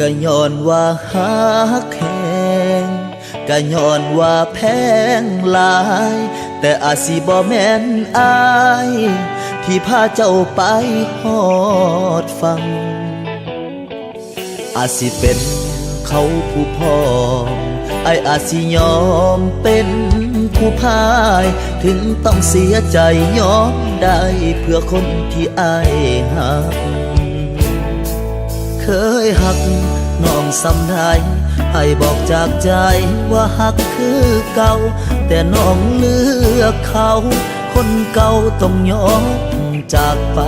ก็ย้อนว่าหักแหงก็ย้อนว่าแพงหลาย แต่อาสิบ่แม่นอาย ที่พาเจ้าไปฮอดฟัง อาสิเป็นเขาผู้พ่อไออาจสิยอมเป็นผู้พาย ถึงต้องเสียใจยอมได้เพื่อคนที่อายหัก เคยหักน้องสำได้ให้บอกจากใจว่าหักคือเก่า แต่น้องเลือกเขา คนเก่าต้องยอมจากไป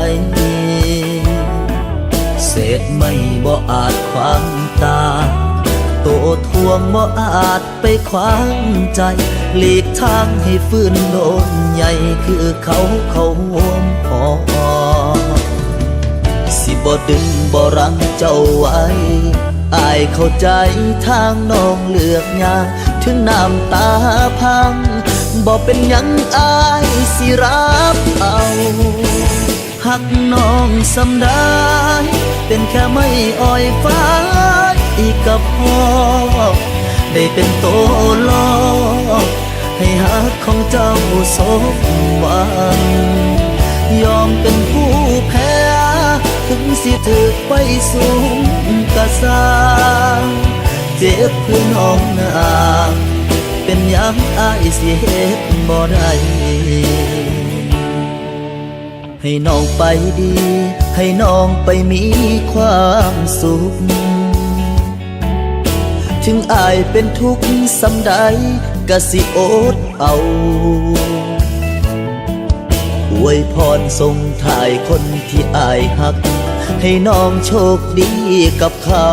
เศษไม่บ่อาจความตา โตทวงบ่อาจไปขวางใจ หลีกทางให้ฟื้นโดนใหญ่คือเขาเขาห่วมพอ สิบ่ดึงบ่รังเจ้าไว้อายเข้าใจทางน้องเลือกยากถึงน้ำตาพังบ่เป็นยังอายสิรับเอาหักน้องสำได้เป็นแค่ไม่อ่อยฟ้าอีกกับพ่อได้เป็นโตลอกให้หักของเจ้าสมหวังยอมเป็นผู้แพ้ ถึงสิถือไปสูงกะสางเจ็บเพื่อน้องนางเป็นยังอายสิเฮ็ดบ่ได้ให้น้องไปดี ให้น้องไปมีความสุข ถึงอายเป็นทุกข์สำใดกะสิโอดเอา วยพรส่งถ่ายคนที่อายหัก ให้น้องโชคดีกับเขา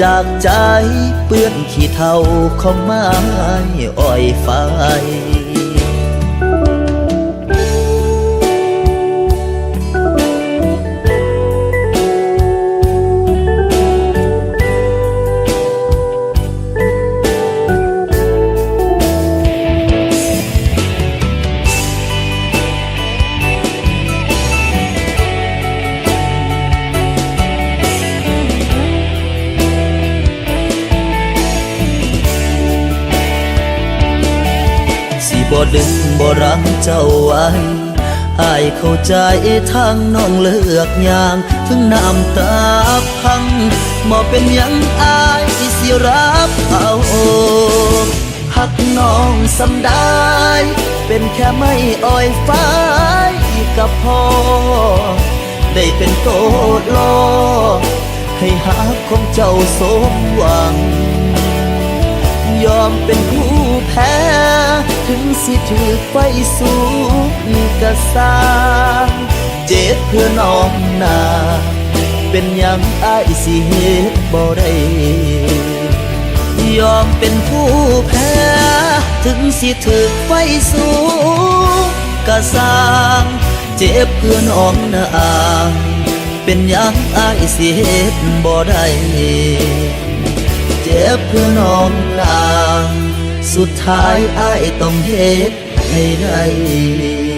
จากใจเปื้อนขี้เทาของไม้อ้อยไฟ บ่ดึงบ่รังเจ้าไว้อายเข้าใจทางน้องเลือกอย่างถึงน้ำตาพังบ่เป็นยังอายสิรับเอาหักน้องสำได้ เป็นแค่ไม่อ่อยฟ้ากับพ่อ ได้เป็นโตลอให้หักของเจ้าสมหวัง ยอมเป็นผู้แพ้ ถึงสิถือไฟสูงกะสร้างเจ็บเพื่อน้องนา เป็นยังอายสิเหตุบ่ได้ยอมเป็นผู้แพ้ ถึงสิถือไฟสูงกะสร้างเจ็บเพื่อน้องนาเป็นยังอายสิเหตุบ่ได้เจ็บเพื่อน้องนาง สุดท้ายอายต้องเฮ็ดให้ได้